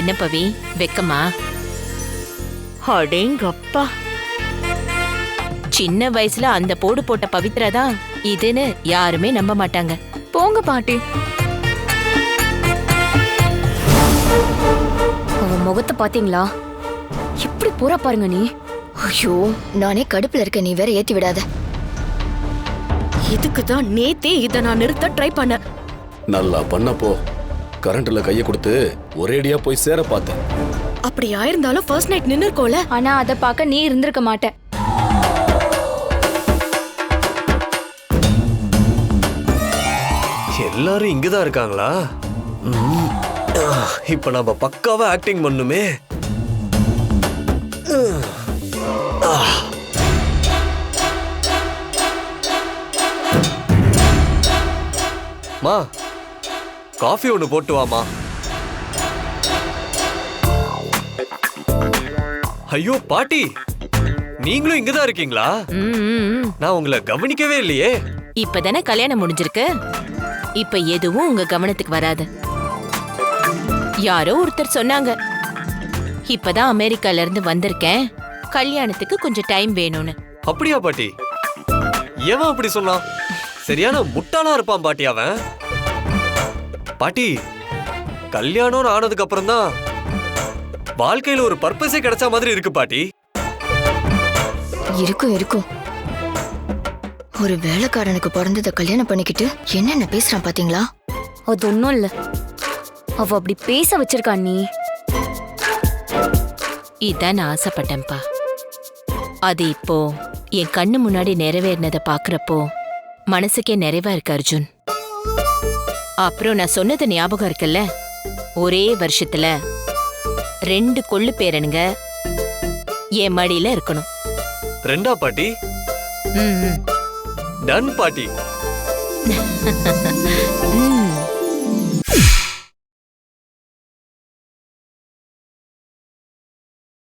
என்ன பவி? வெக்கமா? அடேங்கப்பா. சின்ன வயசுல அந்த போடு போட்ட பவித்ரா தான் இதுன்னு யாருமே நம்ப மாட்டாங்க. போங்க பாட்டி. அவ முகத்தை பாத்தீங்களா எப்படி போறா பாருங்க நீ. ஐயோ நானே கடுப்புல இருக்க நீ வேற ஏத்தி விடாத. இதுக்கு தான் நேத்தே இத நான் நிறுத்த ட்ரை பண்ணேன். நல்லா பண்ணப்போ கரண்ட்ல கைய கொடுத்து ஒரேடியா போய் சேர பார்த்தேன். அப்படி ஆயிருந்தாலும் ஃபர்ஸ்ட் நைட் நின்னு இருக்கோல ஆனா அத பார்க்க நீ இருந்திருக்க மாட்ட. எல்லாரும் இங்கதான் இருக்காங்களா? ம். ஆ, இப்ப நம்ம பக்காவா ஆக்டிங் பண்ணுமே. மா காஃபி ஒன்று போட்டு வாமா. ஐயோ பாட்டி நீங்களும் இங்கதான் இருக்கீங்களா? ம், ம், ம். நான் உங்களை கவனிக்கவே இல்லையே. இப்பதானே கல்யாணம் முடிஞ்சிருக்கு. இப்ப எதுவும் உங்க கவனத்துக்கு வராது. யாரோ ஒருத்தர் சொன்னாங்க. இப்பதான் அமெரிக்கால இருந்து வந்திருக்கேன். கல்யாணத்துக்கு கொஞ்சம் டைம் வேணும்னு. அப்படியா பாட்டி? ஏன் அப்படி சொன்னான்? சரியான முட்டாளா இருப்பான் பாட்டி அவன். பாட்டி கல்யாணம்னு ஆனதுக்கு அப்புறம் தான் வாழ்க்கையில ஒரு பர்பஸே கிடைச்ச மாதிரி இருக்கு பாட்டி. இருக்கும் இருக்கும். ஒரு வேலைக்காரனுக்கு பிறந்ததை கல்யாணம் பண்ணிக்கிட்டு என்னென்ன பேசுறான் பாத்தீங்களா? அது ஒண்ணும் இல்ல. அவ அப்படி பேச வச்சிருக்கா நீ. இதான் நான் ஆசைப்பட்டேன்ப்பா. அது இப்போ என் கண்ணு முன்னாடி நிறைவேறினதை பாக்குறப்போ மனசுக்கே நிறைவா இருக்கு அர்ஜுன். அப்புறம் நான் சொன்னது ஞாபகம் இருக்குல்ல? ஒரே வருஷத்துல ரெண்டு கொள்ளு பேரனுங்க. என் மடியில இருக்கணும். ரெண்டா பாட்டி? ம். டன் பாட்டி. ம்